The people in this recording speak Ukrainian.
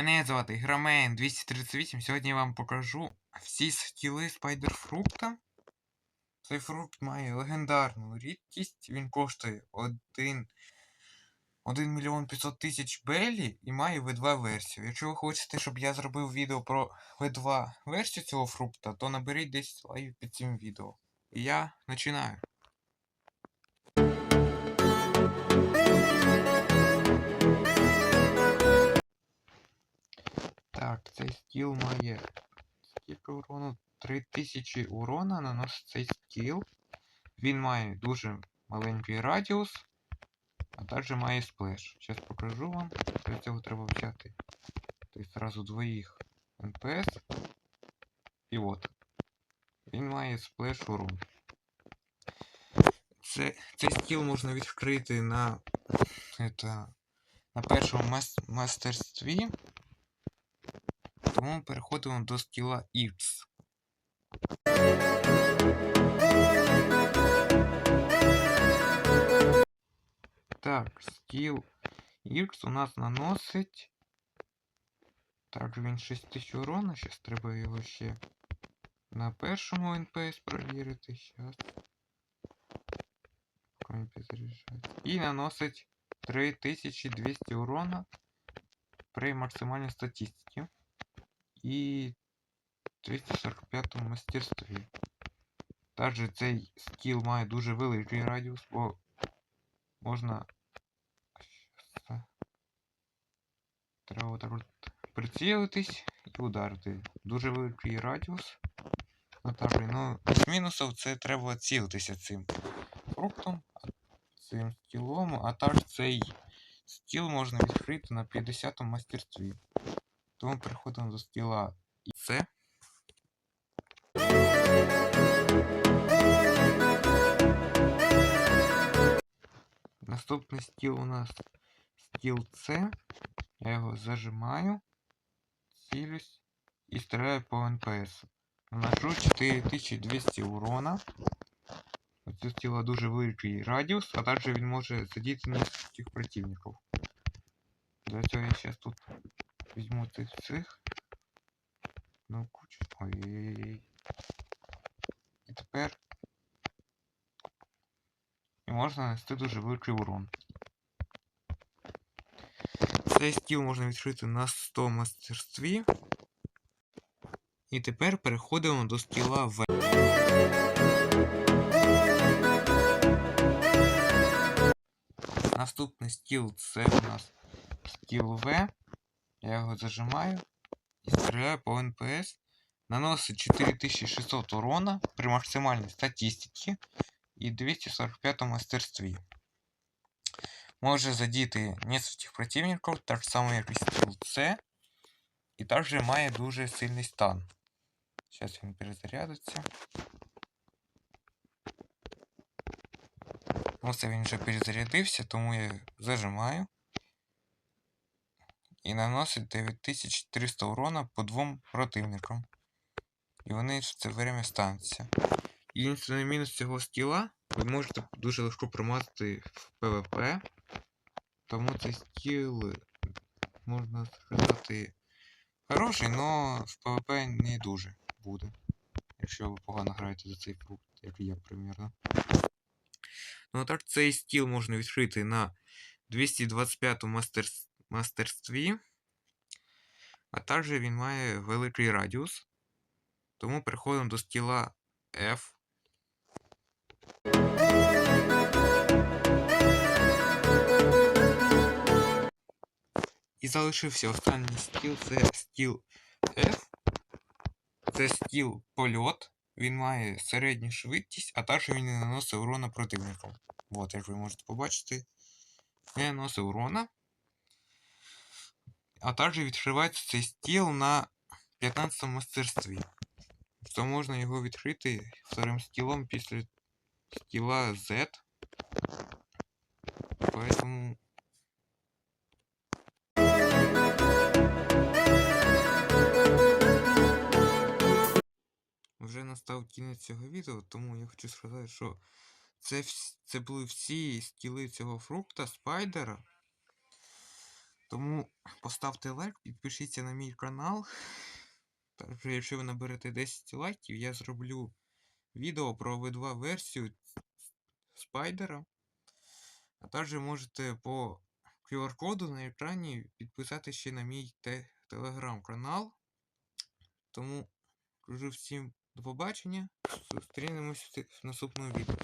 Мене звати Громен 238. Сьогодні я вам покажу всі скіли спайдерфрукта. Цей фрукт має легендарну рідкість. Він коштує 1, 1 мільйон 500 тисяч белі і має V2 версію. Якщо ви хочете, щоб я зробив відео про V2 версію цього фрукта, то наберіть 10 лайків під цим відео. І я починаю. Так, цей скіл має скільки урону? 3000 урона наносить цей скіл. Він має дуже маленький радіус, а також має сплеш. Зараз покажу вам. Для цього треба взяти той сразу двоїх НПС. І от. Він має сплеш урон. Це, цей скіл можна відкрити на, это, на першому мас мастерстві. Тому переходимо до скіла X. Так, скіл X у нас наносить. Так, він 6000 урона. Зараз треба його ще на першому НПС провірити. Зараз. І наносить 3200 урона при максимальній статистиці і 245 мастерстві. Також цей скіл має дуже великий радіус, бо можна. Треба так от прицілитись і ударити. Дуже великий радіус. Натажі. Ну, з мінусів це треба цілитися цим фруктом, цим скілом, а також цей скіл можна відкрити на 50 мастерстві. Тому переходимо до скіла і це. Наступний скіл у нас скіл С. Я його зажимаю, цілюсь і стріляю по НПС. Наношу 4200 урона. У цього скіла дуже великий радіус, а також він може задіти нескольких противників. Для цього я зараз тут візьму тих цих. Ну, кучу. Ой-ой-ой. І тепер. І можна нанести дуже великий урон. Цей скіл можна відкрити на 100 мастерстві. І тепер переходимо до скіла В. Наступний скіл це у нас скіл В. Я його зажимаю і стріляю по НПС. Наносить 4600 урона при максимальній статистиці і 245 мастерстві. Може задіти нескольких противників, так само як і С. І також має дуже сильний стан. Зараз він перезарядиться. Ось він вже перезарядився, тому я зажимаю. І наносить 9300 урона по двом противникам. І вони в це время стануться. Єдиний мінус цього скіла, ви можете дуже легко промазати в ПВП. Тому цей скіл, можна сказати, хороший, але в ПВП не дуже буде. Якщо ви погано граєте за цей фрукт, як я примірно. Ну а так цей скіл можна відкрити на 225 мастер... мастерстві. А також він має великий радіус. Тому переходимо до скіла F. І залишився останній скіл, це скіл F. Це скіл польот. Він має середню швидкість, а також він не наносить урона противникам. От, як ви можете побачити, не наносить урона. А також відкривається цей стіл на 15 мастерстві. То можна його відкрити вторим стілом після стіла Z. Поэтому Вже настав кінець цього відео, тому я хочу сказати, що це, це були всі скіли цього фрукта, спайдера. Тому поставте лайк, підпишіться на мій канал. Також, якщо ви наберете 10 лайків, я зроблю відео про V2 версію спайдера. А також можете по QR-коду на екрані підписатися ще на мій те- телеграм-канал. Тому кажу всім до побачення. Зустрінемось в наступному відео.